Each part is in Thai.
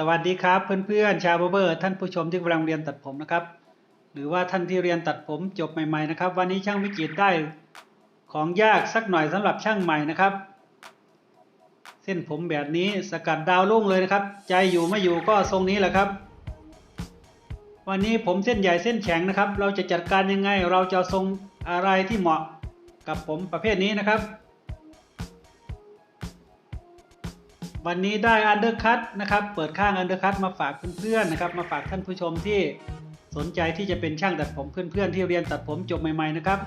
สวัสดีครับเพื่อนๆชาวเบอร์ ท่านผู้ชมที่กำลังเรียนตัดผมนะครับ หรือว่าท่านที่เรียนตัดผมจบใหม่ๆนะครับ วันนี้ช่างวิจิตได้ของยากสักหน่อยสำหรับช่างใหม่นะครับ เส้นผมแบบนี้สกัดดาวลุ่งเลยนะครับ ใจอยู่ไม่อยู่ก็ทรงนี้แหละครับ วันนี้ผมเส้นใหญ่เส้นแข็งนะครับ เราจะจัดการยังไง เราจะทรงอะไรที่เหมาะกับผมประเภทนี้นะครับ วันนี้ได้อันเดอร์คัตนะครับ เปิดข้างอันเดอร์คัตมาฝากเพื่อนๆนะครับ มาฝากท่านผู้ชมที่สนใจที่จะเป็นช่างตัดผมเพื่อนๆที่เรียนตัดผมจบใหม่ๆนะครับ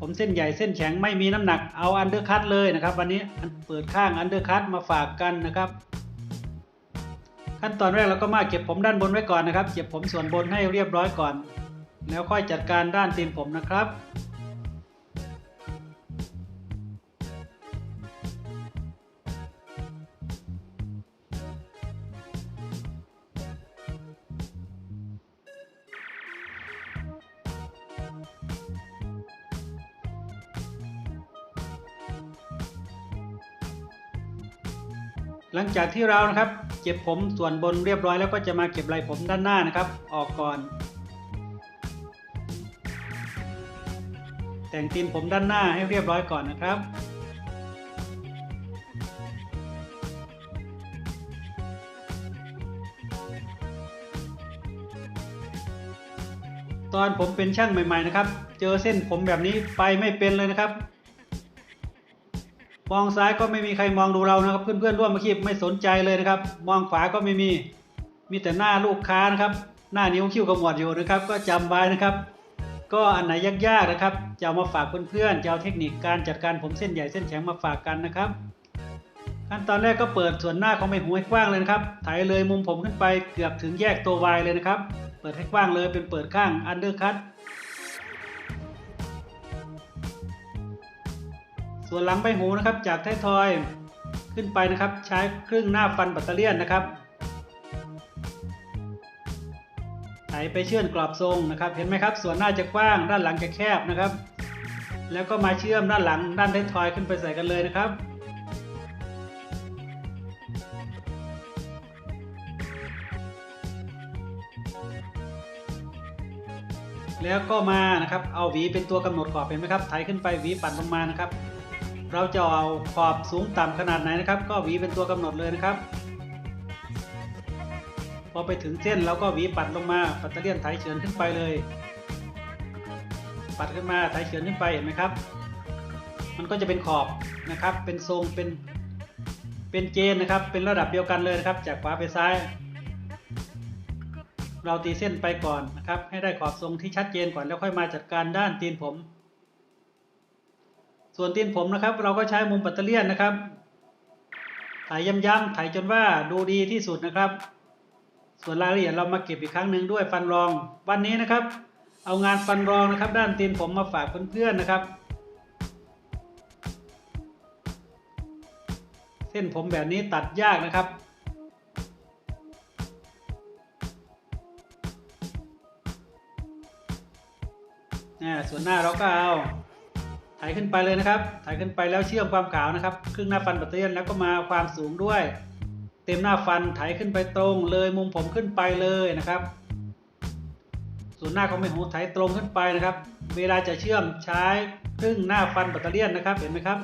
ผมเส้นใหญ่เส้นแข็งไม่มีน้ำหนักเอาอันเดอร์คัตเลยนะครับ วันนี้เปิดข้างอันเดอร์คัตมาฝากกันนะครับ ขั้นตอนแรกเราก็มาเก็บผมด้านบนไว้ก่อนนะครับ เก็บผมส่วนบนให้เรียบร้อยก่อน แล้วค่อยจัดการด้านตีนผมนะครับ จากที่เรานะครับ เก็บผมส่วนบนเรียบร้อยแล้วก็จะมาเก็บไหล่ผมด้านหน้านะครับ ออกก่อน แต่งตีนผมด้านหน้าให้เรียบร้อยก่อนนะครับตอนผมเป็นช่างใหม่ ๆ นะครับ เจอเส้นผมแบบนี้ไปไม่เป็นเลยนะครับ มองซ้ายก็ไม่มีใครมองดูเรานะครับ เพื่อนๆร่วมอาชีพไม่สนใจเลยนะครับ มองขวาก็ไม่มีมีแต่หน้าลูกค้านะครับ หน้านิ้วคิ้วขมวดอยู่นะครับ ก็จำไว้นะครับ ก็อันไหนยากๆนะครับจะเอามาฝากเพื่อนๆจะเอาเทคนิคการจัดการผมเส้นใหญ่เส้นแข็งมาฝากกันนะครับขั้นตอนแรกก็เปิดส่วนหน้าของใบหูให้กว้างเลยนะครับถ่ายเลยมุมผมขึ้นไปเกือบถึงแยกตัววายเลยนะครับ เปิดให้กว้างเลยเป็นเปิดข้างอันเดอร์คัต ส่วนหลังใบหูนะครับจากท้ายทอยขึ้นไปนะครับ ใช้ครึ่งหน้าฟันบัตเตอเลียนนะครับไถไปเชื่อนกรอบทรงนะครับ เห็นไหมครับ ส่วนหน้าจะกว้างด้านหลังจะแคบนะครับ แล้วก็มาเชื่อมด้านหลังด้านท้ายทอยขึ้นไปใส่กันเลยนะครับแล้วก็มานะครับ เอาหวีเป็นตัวกำหนดขอบเห็นไหมครับ ไถขึ้นไปหวีปัดลงมานะครับ เราจะเอาขอบสูงต่ำขนาดไหนนะครับ ก็หวีเป็นตัวกำหนดเลยนะครับ พอไปถึงเส้นเราก็หวีปัดลงมาปัตเตอร์เลียนไถเฉือนขึ้นไปเลย ปัดขึ้นมาไถเฉือนขึ้นไปเห็นไหมครับ มันก็จะเป็นขอบนะครับ เป็นทรงเป็นเป็นเจนนะครับ เป็นระดับเดียวกันเลยนะครับ จากขวาไปซ้าย เราตีเส้นไปก่อนนะครับ ให้ได้ขอบทรงที่ชัดเจนก่อนแล้วค่อยมาจัดการด้านตีนผม ส่วนตีนผมนะครับ เราก็ใช้มุมปัตเตอร์เลียนนะครับ ถ่ายย้ำๆถ่ายจนว่าดูดีที่สุดนะครับ ส่วนรายละเอียดเรามาเก็บอีกครั้งหนึ่งด้วยฟันรอง วันนี้นะครับ เอางานฟันรองนะครับ ด้านตีนผมมาฝากเพื่อนๆนะครับ เส้นผมแบบนี้ตัดยากนะครับอ่าส่วนหน้าเราก็เอา ถ่ายขึ้นไปเลยนะครับถ่ายขึ้นไปแล้วเชื่อมความขาวนะครับ ครึ่งหน้าฟันปัตเตียนแล้วก็มาความสูงด้วย เต็มหน้าฟันถ่ายขึ้นไปตรง เลยมุมผมขึ้นไปเลยนะครับ ส่วนหน้าของใบหูถ่ายตรงขึ้นไปนะครับ เวลาจะเชื่อมใช้ครึ่งหน้าฟันปัตเตียนนะครับ เห็นไหมครับ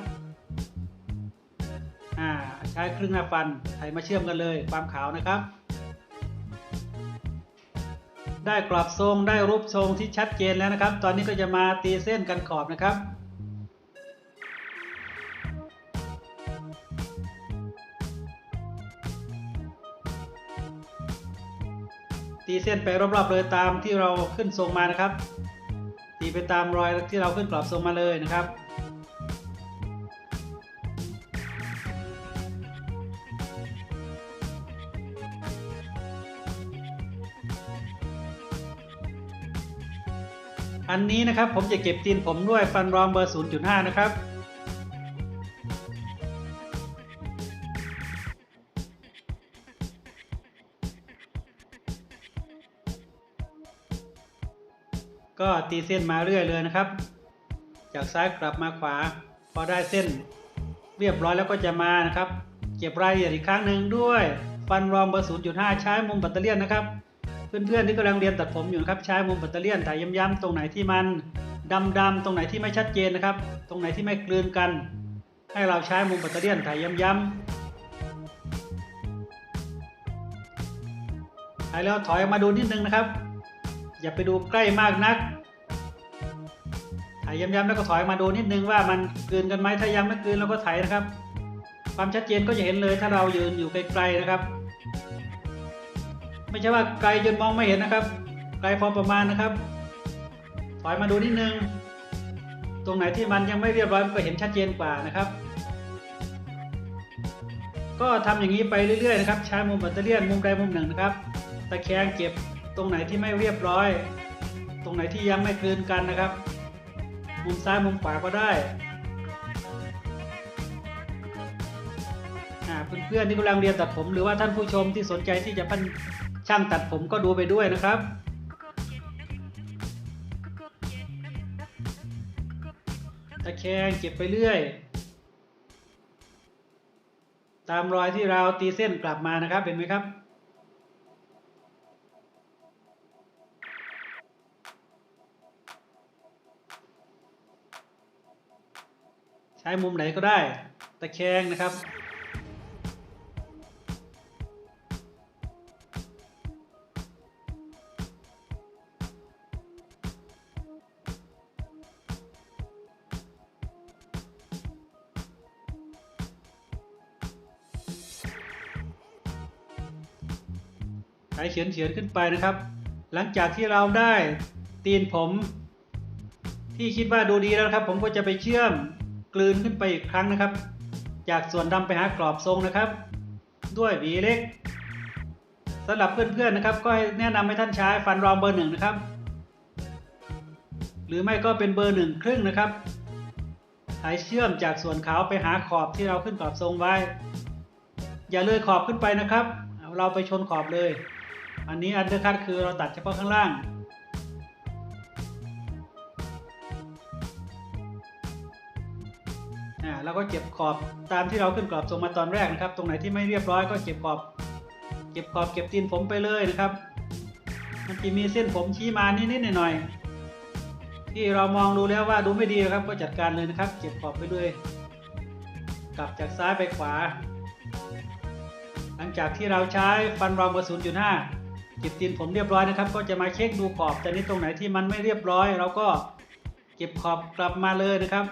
อ่าใช้ครึ่งหน้าฟันถ่ายมาเชื่อมกันเลย ความขาวนะครับ ได้กรอบทรงได้รูปทรงที่ชัดเจนแล้วนะครับ ตอนนี้ก็จะมาตีเส้นกันขอบนะครับ ตีเส้นไปรอบๆเลยตามที่เราขึ้นทรงมานะครับ ตีไปตามรอยที่เราขึ้นกรอบทรงมาเลยนะครับอันนี้นะครับผมจะเก็บตีนผมด้วยฟันรองเบอร์ 0.5 นะครับ ก็ตีเส้นมาเรื่อยเลยนะครับ จากซ้ายกลับมาขวา พอได้เส้น เรียบร้อยแล้วก็จะมานะครับ เก็บรายละเอียดอีกครั้งหนึ่งด้วย ฟันรองเบอร์0.5 ใช้มุมแบตเตอรี่ยนนะครับ เพื่อนๆที่กำลังเรียนตัดผมอยู่นะครับใช้มุมแบตเตอรี่ยนถ่ายย้ำๆตรงไหนที่มันดำๆตรงไหนที่ไม่ชัดเจนนะครับ ตรงไหนที่ไม่กลืนกัน ให้เราใช้มุมแบตเตอรี่ยนถ่ายย้ำๆถ่ายแล้วถอยมาดูนิดนึงนะครับ อย่าไปดูใกล้มากนักถ่ายย้ำๆแล้วก็ถอยมาดูนิดนึงว่ามันกลืนกันไหมถ้ายังไม่กลืนเราก็ถ่ายนะครับ ความชัดเจนก็จะเห็นเลยถ้าเรายืนอยู่ไกลๆนะครับ ไม่ใช่ว่าไกลจนมองไม่เห็นนะครับ ไกลพอประมาณนะครับ ถอยมาดูนิดนึง ตรงไหนที่มันยังไม่เรียบร้อยมันก็เห็นชัดเจนกว่านะครับ ก็ทำอย่างนี้ไปเรื่อยๆนะครับ ใช้มุมแบตเตอรี่ยนมุมใดมุมหนึ่งนะครับ ตะแคงเก็บ ตรงไหนที่ไม่เรียบร้อย ตรงไหนที่ยังไม่กลืนกันนะครับ มุมซ้ายมุมขวาก็ได้อ่าเพื่อนๆที่กำลังเรียนตัดผม หรือว่าท่านผู้ชมที่สนใจที่จะเป็นช่างตัดผมก็ดูไปด้วยนะครับตะแคงเก็บไปเรื่อย ตามรอยที่เราตีเส้นกลับมานะครับเห็นไหมครับ ใช้มุมไหนก็ได้ตะแคงนะครับไถเฉือนเฉือนขึ้นไปนะครับ หลังจากที่เราได้ตีนผมที่คิดว่าดูดีแล้วครับ ผมก็จะไปเชื่อม กลืนขึ้นไปอีกครั้งนะครับ จากส่วนดำไปหากรอบทรงนะครับ ด้วยหวีเล็กสำหรับเพื่อนๆนะครับ ก็แนะนำให้ท่านใช้ฟันรองเบอร์หนึ่งนะครับ หรือไม่ก็เป็นเบอร์หนึ่งครึ่งนะครับไถเชื่อมจากส่วนขาวไปหาขอบที่เราขึ้นกรอบทรงไว้ อย่าเลยขอบขึ้นไปนะครับ เราไปชนขอบเลย อันนี้อันเดอร์คัตคือเราตัดเฉพาะข้างล่าง อ่าแล้วก็เก็บขอบตามที่เราขึ้นกรอบทรงมาตอนแรกนะครับ ตรงไหนที่ไม่เรียบร้อยก็เก็บขอบ เก็บขอบเก็บตีนผมไปเลยนะครับ มันจะมีเส้นผมชี้มานิดๆหน่อยๆที่เรามองดูแล้วว่าดูไม่ดีนะครับ ก็จัดการเลยนะครับ เก็บขอบไปเลยกลับจากซ้ายไปขวา หลังจากที่เราใช้ฟันรองเบอร์0.5เก็บตีนผมเรียบร้อยนะครับ ก็จะมาเช็คดูขอบแต่นี้ตรงไหนที่มันไม่เรียบร้อย เราก็เก็บขอบกลับมาเลยนะครับ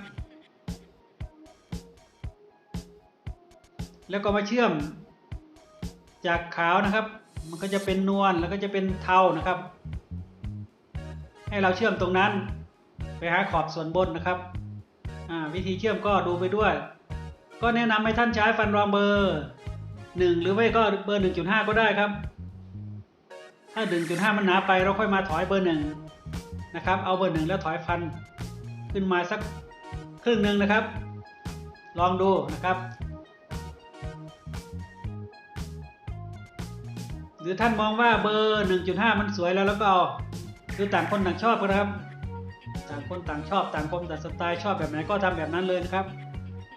แล้วก็มาเชื่อม จากขาวนะครับ มันก็จะเป็นนวลแล้วก็จะเป็นเทานะครับ ให้เราเชื่อมตรงนั้น ไปหาขอบส่วนบนนะครับอ่าวิธีเชื่อมก็ดูไปด้วย ก็แนะนำให้ท่านใช้ฟันรองเบอร์หนึ่งหรือไม่ก็เบอร์หนึ่งจุดห้าก็ได้ครับ ถ้าหนึ่งจุดห้ามันหนาไปเราค่อยมาถอยเบอร์หนึ่งนะครับ เอาเบอร์หนึ่งแล้วถอยฟันขึ้นมาสักครึ่งหนึ่งนะครับ ลองดูนะครับ หรือท่านมองว่าเบอร์ 1.5 มันสวยแล้วแล้วก็เอาคือต่างคนต่างชอบนะครับ ต่างคนต่างชอบต่างคนต่างสไตล์ชอบแบบไหนก็ทำแบบนั้นเลยนะครับ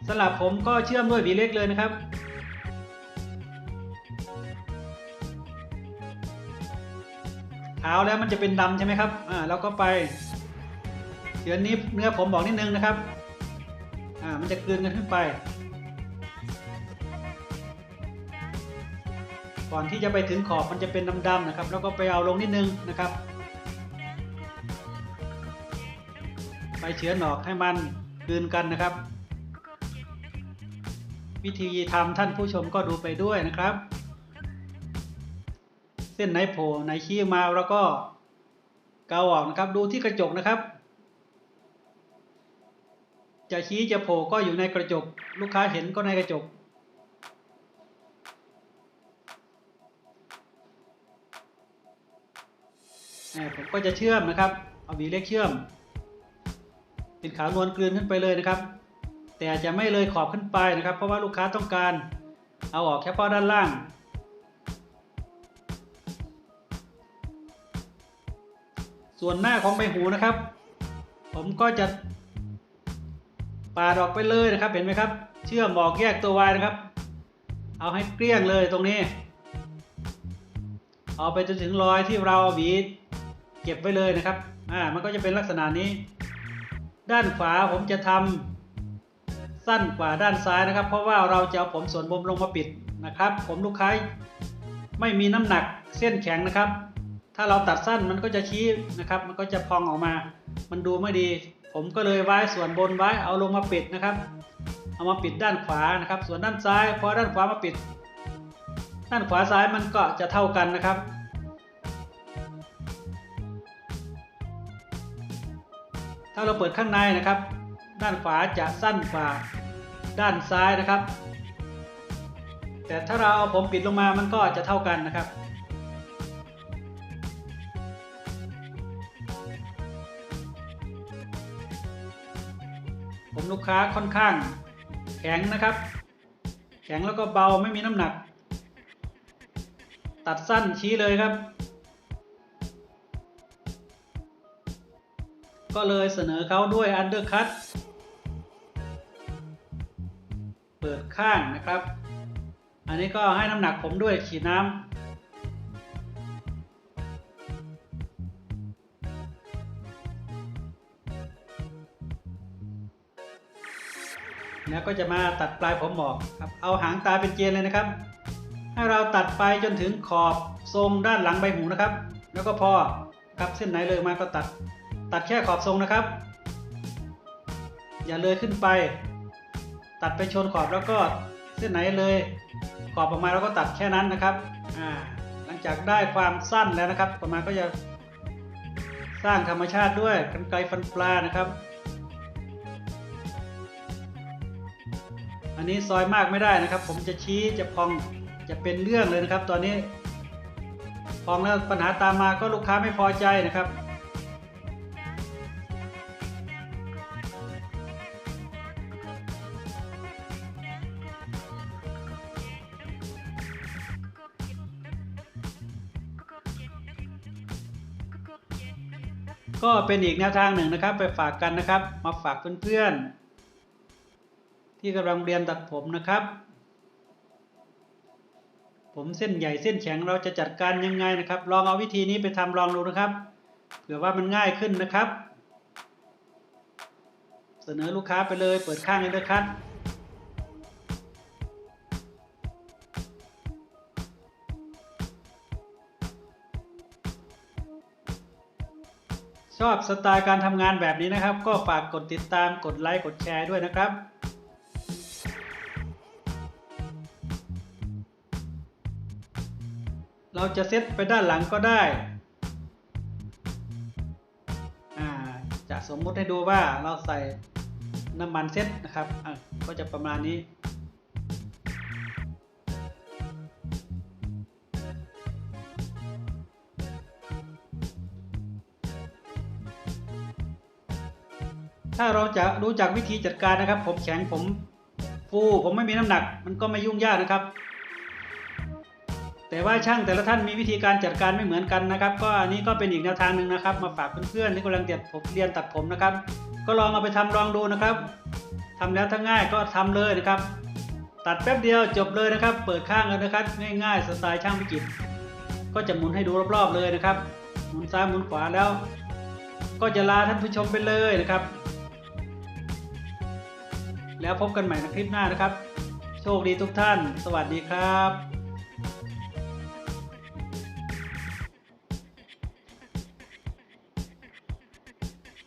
สำหรับผมก็เชื่อมด้วยหวีเล็กเลยนะครับ ขาวแล้วมันจะเป็นดำใช่ไหมครับ อ่าเราก็ไปเดี๋ยวนี้เนื้อผมบอกนิดนึงนะครับ อ่ามันจะกลืนกันขึ้นไป ก่อนที่จะไปถึงขอบมันจะเป็นดำๆนะครับ แล้วก็ไปเอาลงนิดนึงนะครับ ไปเชื้อนออกให้มันกลืนกันนะครับ วิธีทำท่านผู้ชมก็ดูไปด้วยนะครับ เส้นไหนโผล่ไหนชี้มาแล้วก็เกาออกนะครับ ดูที่กระจกนะครับ จะชี้จะโผล่ก็อยู่ในกระจก ลูกค้าเห็นก็ในกระจก ผมก็จะเชื่อมนะครับ เอาหวีเล็กเชื่อม เป็นขาวนวลกลืนขึ้นไปเลยนะครับ แต่จะไม่เลยขอบขึ้นไปนะครับ เพราะว่าลูกค้าต้องการเอาออกแค่เฉพาะด้านล่าง ส่วนหน้าของใบหูนะครับ ผมก็จะปาดออกไปเลยนะครับ เห็นไหมครับ เชื่อมออกแยกตัววายนะครับ เอาให้เกลี้ยงเลยตรงนี้ เอาไปจนถึงรอยที่เราหวี เก็บไว้เลยนะครับ อ่า มันก็จะเป็นลักษณะนี้ ด้านขวาผมจะทำสั้นกว่าด้านซ้ายนะครับ เพราะว่าเราจะเอาผมส่วนบนลงมาปิดนะครับ ผมลูกค้าไม่มีน้ำหนักเส้นแข็งนะครับ ถ้าเราตัดสั้นมันก็จะชี้นะครับ มันก็จะพองออกมา มันดูไม่ดี ผมก็เลยไว้ส่วนบนไว้เอาลงมาปิดนะครับ เอามาปิดด้านขวานะครับ ส่วนด้านซ้ายพอด้านขวามาปิด ด้านขวาซ้ายมันก็จะเท่ากันนะครับ ถ้าเราเปิดข้างในนะครับ ด้านขวาจะสั้นกว่าด้านซ้ายนะครับ แต่ถ้าเราเอาผมปิดลงมามันก็จะเท่ากันนะครับ ผมลูกค้าค่อนข้างแข็งนะครับ แข็งแล้วก็เบาไม่มีน้ำหนัก ตัดสั้นชี้เลยครับ ก็เลยเสนอเขาด้วยอันเดอร์คัตเปิดข้างนะครับ อันนี้ก็ให้น้ำหนักผมด้วยขีดน้ำแล้วก็จะมาตัดปลายผมออกครับ เอาหางตาเป็นเจนเลยนะครับ ให้เราตัดไปจนถึงขอบทรงด้านหลังใบหูนะครับ แล้วก็พอครับเส้นไหนเลยมาก็ตัด ตัดแค่ขอบทรงนะครับ อย่าเลยขึ้นไป ตัดไปชนขอบแล้วก็เส้นไหนเลย ขอบออกมาแล้วก็ตัดแค่นั้นนะครับหลังจากได้ความสั้นแล้วนะครับประมาณก็จะสร้างธรรมชาติด้วยกันไกรฟันปลานะครับ อันนี้ซอยมากไม่ได้นะครับ ผมจะชี้จะพองจะเป็นเรื่องเลยนะครับ ตอนนี้พองแล้วปัญหาตามมาก็ลูกค้าไม่พอใจนะครับ เป็นอีกแนวทางหนึ่งนะครับ ไปฝากกันนะครับ มาฝากเพื่อนๆ ที่กำลังเรียนตัดผมนะครับ ผมเส้นใหญ่เส้นแข็งเราจะจัดการยังไงนะครับ ลองเอาวิธีนี้ไปทำลองดูนะครับเผื่อว่ามันง่ายขึ้นนะครับ เสนอลูกค้าไปเลย เปิดข้างเลยนะครับ ชอบสไตล์การทำงานแบบนี้นะครับ ก็ฝากกดติดตามกดไลค์กดแชร์ด้วยนะครับเราจะเซตไปด้านหลังก็ได้ จะสมมุติให้ดูว่าเราใส่น้ำมันเซตนะครับ ก็จะประมาณนี้ ถ้าเราจะรู้จักวิธีจัดการนะครับ ผมแข็งผมฟูผมไม่มีน้ำหนัก มันก็ไม่ยุ่งยากนะครับ แต่ว่าช่างแต่ละท่านมีวิธีการจัดการไม่เหมือนกันนะครับ ก็อันนี้ก็เป็นอีกแนวทางหนึ่งนะครับ มาฝากเพื่อนๆที่กำลังเรียนผมเรียนตัดผมนะครับ ก็ลองเอาไปทำลองดูนะครับทำแล้วถ้าง่ายก็ทำเลยนะครับ ตัดแป๊บเดียวจบเลยนะครับ เปิดข้างกันนะครับ ง่ายๆสไตล์ช่างพิจิตก็จะหมุนให้ดูรอบๆเลยนะครับ หมุนซ้ายหมุนขวาแล้ว ก็จะลาท่านผู้ชมไปเลยนะครับ แล้วพบกันใหม่ในคลิปหน้านะครับ โชคดีทุกท่าน สวัสดีครับ